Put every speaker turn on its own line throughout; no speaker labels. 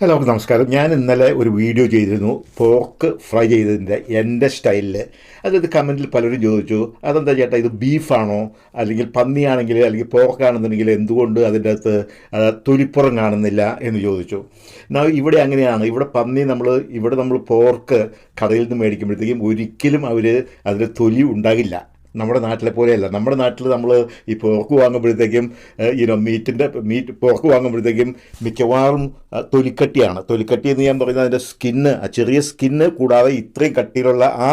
Hello നമസ്കാരം. ഞാൻ ഇന്നലെ ഒരു വീഡിയോ ചെയ്തിരുന്നു. പോർക്ക് ഫ്രൈ ചെയ്തതിന്റെ എന്റെ സ്റ്റൈലിൽ അതായത് കമന്റിൽ പലരും ചോദിച്ചു അതെന്താ ചേട്ടാ ഇത് ബീഫാണോ? അല്ലെങ്കിൽ പന്നിയാണെങ്കിൽ അല്ലെങ്കിൽ പോർക്കാണെന്നുണ്ടെങ്കിൽ എന്തുകൊണ്ട് അതിന്റെ അകത്ത് തൊലിപ്പുറം കാണുന്നില്ല? എന്ന് ചോദിച്ചു. ഇവിടെ അങ്ങനെയാണ്. ഇവിടെ പന്നി നമ്മൾ ഇവിടെ നമ്മൾ പോർക്ക് കടയിൽ നിന്ന് മേടിക്കുമ്പോഴത്തേക്കും ഒരിക്കലും അവർ അതിൽ തൊലി ഉണ്ടാകില്ല. നമ്മുടെ നാട്ടിലെ പോലെയല്ല. നമ്മുടെ നാട്ടിൽ നമ്മൾ ഈ പോർക്ക് വാങ്ങുമ്പോഴത്തേക്കും ഈനോ മീറ്റിന്റെ മീറ്റ് പോർക്ക് വാങ്ങുമ്പോഴത്തേക്കും മിക്കവാറും തൊലിക്കട്ടിയാണ്. തൊലിക്കട്ടി എന്ന് ഞാൻ പറയുന്നത് അതിന്റെ സ്കിന്ന് ആ ചെറിയ സ്കിന്ന് കൂടാതെ ഇത്രയും കട്ടിയിലുള്ള ആ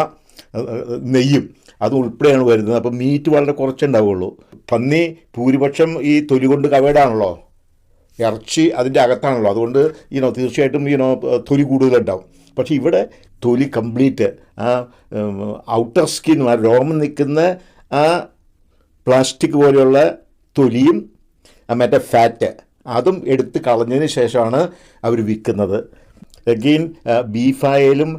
ആ, നെയ്യും അത് ഉൾപ്പെടെയാണ് വരുന്നത്. അപ്പം മീറ്റ് വളരെ കുറച്ചുണ്ടാവുള്ളൂ പന്നി ഭൂരിപക്ഷം ഈ തൊലി കൊണ്ട് കവേടാണല്ലോ. ഇറച്ചി അതിന്റെ അകത്താണല്ലോ. അതുകൊണ്ട് ഈനോ തീർച്ചയായിട്ടും ഈനോ തൊലി കൂടുതലുണ്ടാവും. പക്ഷേ ഇവിടെ തൊലി കംപ്ലീറ്റ് ആ ഔട്ടർ സ്കിന്നും ആ രോമം നിൽക്കുന്ന ആ പ്ലാസ്റ്റിക് പോലെയുള്ള തൊലിയും മറ്റേ ഫാറ്റ് അതും എടുത്ത് കളഞ്ഞതിന് ശേഷമാണ് അവർ വിൽക്കുന്നത്. അഗെയിൻ ബീഫായാലും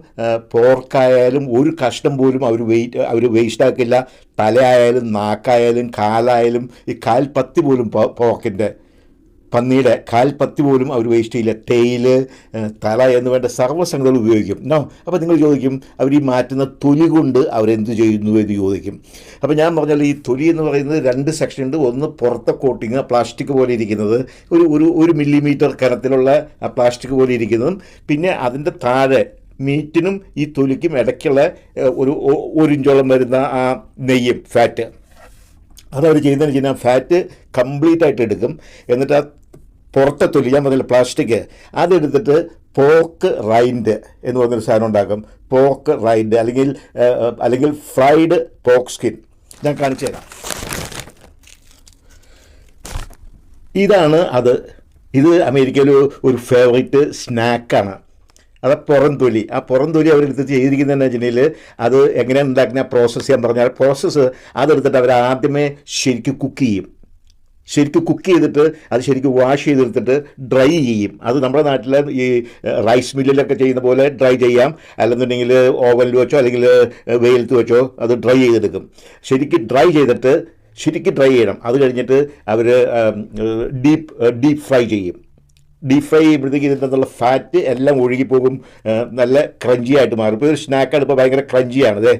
പോർക്കായാലും ഒരു കഷ്ണം പോലും അവർ വെയിറ്റ് അവർ വേസ്റ്റ് ആക്കില്ല. തലയായാലും നാക്കായാലും കാലായാലും ഈ കാൽപ്പത്തി പോലും പോർക്കിന്റെ പന്നിയുടെ കാൽപ്പത്തി പോലും അവർ വേസ്റ്റ് ചെയ്യില്ല. തേയിൽ തല എന്ന് വേണ്ട സർവസംഗതികൾ ഉപയോഗിക്കും. നോ അപ്പോൾ നിങ്ങൾ ചോദിക്കും അവർ ഈ മാറ്റുന്ന തൊലി കൊണ്ട് അവരെന്ത് ചെയ്യുന്നു എന്ന് ചോദിക്കും. അപ്പോൾ ഞാൻ പറഞ്ഞാൽ ഈ തൊലി എന്ന് പറയുന്നത് രണ്ട് സെക്ഷൻ ഉണ്ട്. ഒന്ന് പുറത്തെ കോട്ടിങ് പ്ലാസ്റ്റിക് പോലെ ഇരിക്കുന്നത്. ഒരു ഒരു ഒരു മില്ലിമീറ്റർ കനത്തിലുള്ള ആ പ്ലാസ്റ്റിക് പോലെ ഇരിക്കുന്നതും. പിന്നെ അതിന്റെ താഴെ മീറ്റിനും ഈ തൊലിക്കും ഇടയ്ക്കുള്ള ഒരു ഒരു ഇഞ്ചോളം വരുന്ന ആ നെയ്യും ഫാറ്റ് അതവർ ചെയ്യുന്നതെന്ന് വെച്ച് കഴിഞ്ഞാൽ ഫാറ്റ് കംപ്ലീറ്റ് ആയിട്ട് എടുക്കും. എന്നിട്ട് ആ പുറത്തെ തൊലി ഞാൻ പറഞ്ഞില്ല പ്ലാസ്റ്റിക് അതെടുത്തിട്ട് പോക്ക് റൈൻഡ് എന്ന് പറഞ്ഞൊരു സാധനം ഉണ്ടാക്കും. പോക്ക് റൈൻഡ് അല്ലെങ്കിൽ അല്ലെങ്കിൽ ഫ്രൈഡ് പോക്ക് സ്കിൻ ഞാൻ കാണിച്ചു തരാം. ഇതാണ് അത്. ഇത് അമേരിക്കയിൽ ഒരു ഫേവറേറ്റ് സ്നാക്കാണ് അത് പുറം തൊലി. ആ പുറം തൊലി അവരെടുത്ത് ചെയ്തിരിക്കുന്നതെന്ന് വെച്ചിട്ടുണ്ടെങ്കിൽ അത് എങ്ങനെയാണ് ഉണ്ടാക്കുന്ന പ്രോസസ്സ് ചെയ്യാൻ പറഞ്ഞാൽ പ്രോസസ്സ് അതെടുത്തിട്ട് അവർ ആദ്യമേ ശരിക്കും കുക്ക് ചെയ്യും. ശരിക്കും കുക്ക് ചെയ്തിട്ട് അത് ശരിക്കും വാഷ് ചെയ്തെടുത്തിട്ട് ഡ്രൈ ചെയ്യും. അത് നമ്മുടെ നാട്ടിലെ ഈ റൈസ് മില്ലിലൊക്കെ ചെയ്യുന്ന പോലെ ഡ്രൈ ചെയ്യാം. അല്ലെന്നുണ്ടെങ്കിൽ ഓവനിൽ വെച്ചോ അല്ലെങ്കിൽ വെയിലത്ത് വെച്ചോ അത് ഡ്രൈ ചെയ്തെടുക്കും. ശരിക്കും ഡ്രൈ ചെയ്തിട്ട് ശരിക്കും ഡ്രൈ ചെയ്യണം. അത് കഴിഞ്ഞിട്ട് അവർ ഡീപ്പ് ഡീപ്പ് ഫ്രൈ ചെയ്യും. ഡീപ് ഫ്രൈ ചെയ്യുമ്പോഴത്തേക്ക് ഇതിന്റെ നിന്നുള്ള ഫാറ്റ് എല്ലാം ഒഴുകിപ്പോകും. നല്ല ക്രഞ്ചി ആയിട്ട് മാറും. ഇപ്പോൾ ഒരു സ്നാക്കാണ് ഇപ്പോൾ ഭയങ്കര ക്രഞ്ചിയാണ് അതെ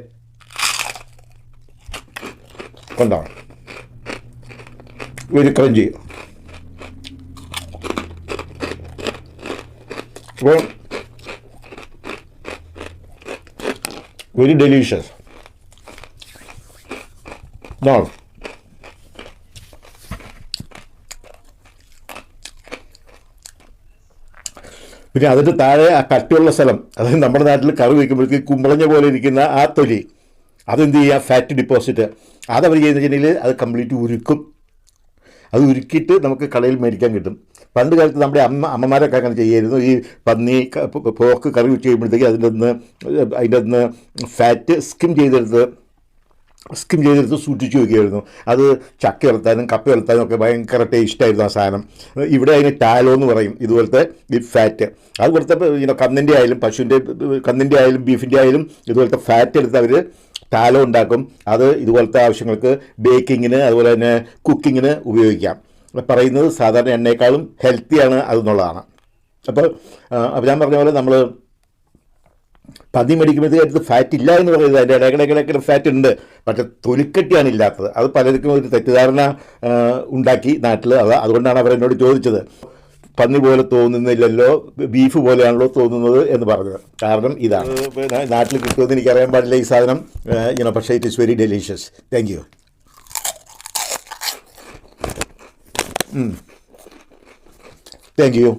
കൊണ്ടോ. ഒരു ക്രഞ്ചി. അപ്പോൾ വെരി ഡെലീഷ്യസ്. പിന്നെ അതിന്റെ താഴെ ആ കട്ടിയുള്ള സ്ഥലം അതായത് നമ്മുടെ നാട്ടിൽ കറി വയ്ക്കുമ്പോഴേക്ക് കുമ്പളഞ്ഞ പോലെ ഇരിക്കുന്ന ആ തൊലി അതെന്ത് ചെയ്യുക? ഫാറ്റ് ഡിപ്പോസിറ്റ് അതവർ ചെയ്യുന്ന വെച്ചിട്ടുണ്ടെങ്കിൽ അത് കംപ്ലീറ്റ് ഉരുക്കും. അത് ഉരുക്കിയിട്ട് നമുക്ക് കടയിൽ മേടിക്കാൻ കിട്ടും. പണ്ട് കാലത്ത് നമ്മുടെ അമ്മ അമ്മമാരൊക്കെ അങ്ങനെ ചെയ്യായിരുന്നു. ഈ പന്നി പോക്ക് കറി വെച്ച് കഴിയുമ്പോഴത്തേക്ക് അതിന്റെ ഒന്ന് അതിന്റെ ഒന്ന് ഫാറ്റ് സ്കിം ചെയ്തെടുത്ത് സ്കിം ചെയ്തെടുത്ത് സൂക്ഷിച്ച് വയ്ക്കുമായിരുന്നു അത് ചക്ക വളർത്താനും കപ്പ വളർത്താനും ഒക്കെ ഭയങ്കര ടേസ്റ്റായിരുന്നു ആ സാധനം. ഇവിടെ അതിന് ടാലോ എന്ന് പറയും. ഇതുപോലത്തെ ഈ ഫാറ്റ് അത് കൊടുത്തപ്പോൾ ഇങ്ങനെ കന്നിന്റെ ആയാലും പശുവിന്റെ കന്നിന്റെ ആയാലും ബീഫിന്റെ ആയാലും ഇതുപോലത്തെ ഫാറ്റ് എടുത്ത് അവർ ടാലോ ഉണ്ടാക്കും. അത് ഇതുപോലത്തെ ആവശ്യങ്ങൾക്ക് ബേക്കിങ്ങിന് അതുപോലെ തന്നെ കുക്കിങ്ങിന് ഉപയോഗിക്കാം. പറയുന്നത് സാധാരണ എണ്ണയെക്കാളും ഹെൽത്തിയാണ് അതെന്നുള്ളതാണ്. അപ്പോൾ അപ്പോൾ ഞാൻ പറഞ്ഞ പോലെ നമ്മൾ പതി മേടിക്കുമ്പോഴത്തേക്ക് ഫാറ്റ് ഇല്ല എന്ന് പറയുന്നത് അതിന്റെ ഇടയ്ക്കിടയ്ക്കിടയ്ക്ക് ഫാറ്റ് ഉണ്ട്. പക്ഷെ തൊലിക്കട്ടിയാണ് ഇല്ലാത്തത്. അത് പലർക്കും ഒരു തെറ്റിദ്ധാരണ ഉണ്ടാക്കി നാട്ടിൽ അത് അതുകൊണ്ടാണ് അവർ എന്നോട് ചോദിച്ചത്. പന്നി പോലെ തോന്നുന്നില്ലല്ലോ ബീഫ് പോലെയാണല്ലോ തോന്നുന്നത് എന്ന് പറഞ്ഞത്. കാരണം ഇതാണ്. പിന്നെ? നാട്ടിൽ കിട്ടുമെന്ന് എനിക്കറിയാൻ പാടില്ല ഈ സാധനം. ഇങ്ങനെ പക്ഷേ it is very delicious thank you thank you